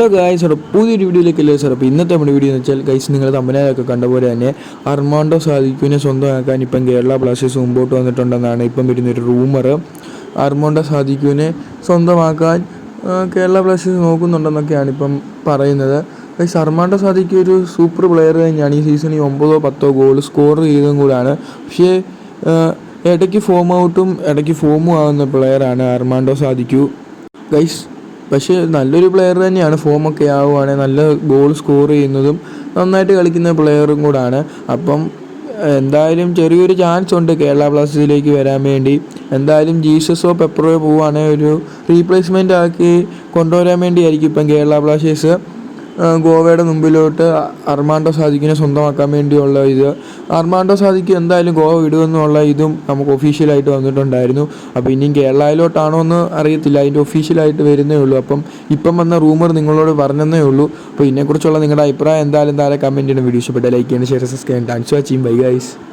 Hello guys sir പുതിയൊരു വീഡിയോയിലേക്ക് അല്ലേ സാർ അപ്പോൾ ഇന്നത്തെ നമ്മുടെ വീഡിയോ എന്ന് വെച്ചാൽ ഗൈസ് നിങ്ങൾ കണ്ട പോലെ തന്നെ അർമാണ്ടോ സാധിക്കുവിനെ സ്വന്തമാക്കാൻ ഇപ്പം കേരള ബ്ലാസ്റ്റേഴ്സ് മുമ്പോട്ട് വന്നിട്ടുണ്ടെന്നാണ് ഇപ്പം വരുന്നൊരു റൂമർ അർമാണ്ടോ സാധിക്കുവിനെ സ്വന്തമാക്കാൻ കേരള ബ്ലാസ്റ്റേഴ്സ് നോക്കുന്നുണ്ടെന്നൊക്കെയാണ് ഇപ്പം പറയുന്നത്. ഗൈസ് അർമാണ്ടോ സാധിക്ക് ഒരു സൂപ്പർ പ്ലെയർ തന്നെയാണ്. ഈ സീസണിൽ ഒമ്പതോ പത്തോ ഗോൾ സ്കോർ ചെയ്തതും കൂടാണ്. പക്ഷേ ഇടയ്ക്ക് ഫോം ഔട്ടും ഇടയ്ക്ക് ഫോമും ആവുന്ന പ്ലെയറാണ് അർമാണ്ടോ സാധിക്കൂ ഗൈസ് പക്ഷേ നല്ലൊരു പ്ലെയർ തന്നെയാണ്. ഫോമൊക്കെ ആവുകയാണെങ്കിൽ നല്ല ഗോൾ സ്കോർ ചെയ്യുന്നതും നന്നായിട്ട് കളിക്കുന്ന പ്ലെയറും കൂടാണ്. അപ്പം എന്തായാലും ചെറിയൊരു ചാൻസ് ഉണ്ട് കേരള ബ്ലാസ്റ്റേഴ്സിലേക്ക് വരാൻ വേണ്ടി. എന്തായാലും ജീസസോ പെപ്പറോ പോവുകയാണെങ്കിൽ ഒരു റീപ്ലേസ്മെന്റ് ആക്കി കൊണ്ടുവരാൻ വേണ്ടിയായിരിക്കും ഇപ്പം കേരള ബ്ലാസ്റ്റേഴ്സ്. ഗോവയുടെ മുമ്പിലോട്ട് അർമാണ്ടോ സാദിക്കിനെ സ്വന്തമാക്കാൻ വേണ്ടിയുള്ള ഇത്. അർമാണ്ടോ സാദിക്ക് എന്തായാലും ഗോവ വിടുമെന്നുള്ള ഇതും നമുക്ക് ഒഫീഷ്യലായിട്ട് വന്നിട്ടുണ്ടായിരുന്നു. അപ്പോൾ ഇനിയും കേരളയിലോട്ടാണോ എന്ന് അറിയത്തില്ല. അതിന്റെ ഒഫീഷ്യലായിട്ട് വരുന്നേ ഉള്ളൂ. അപ്പം ഇപ്പം വന്ന റൂമർ നിങ്ങളോട് പറഞ്ഞതേ ഉള്ളൂ. അപ്പോൾ ഇതിനെക്കുറിച്ചുള്ള നിങ്ങളുടെ അഭിപ്രായം എന്തായാലും താഴെ കമന്റ് ചെയ്യണം വീഡിയോ ഇഷ്ടപ്പെട്ട ലൈക്ക് ചെയ്യണം share subscribe thanks watching bye guys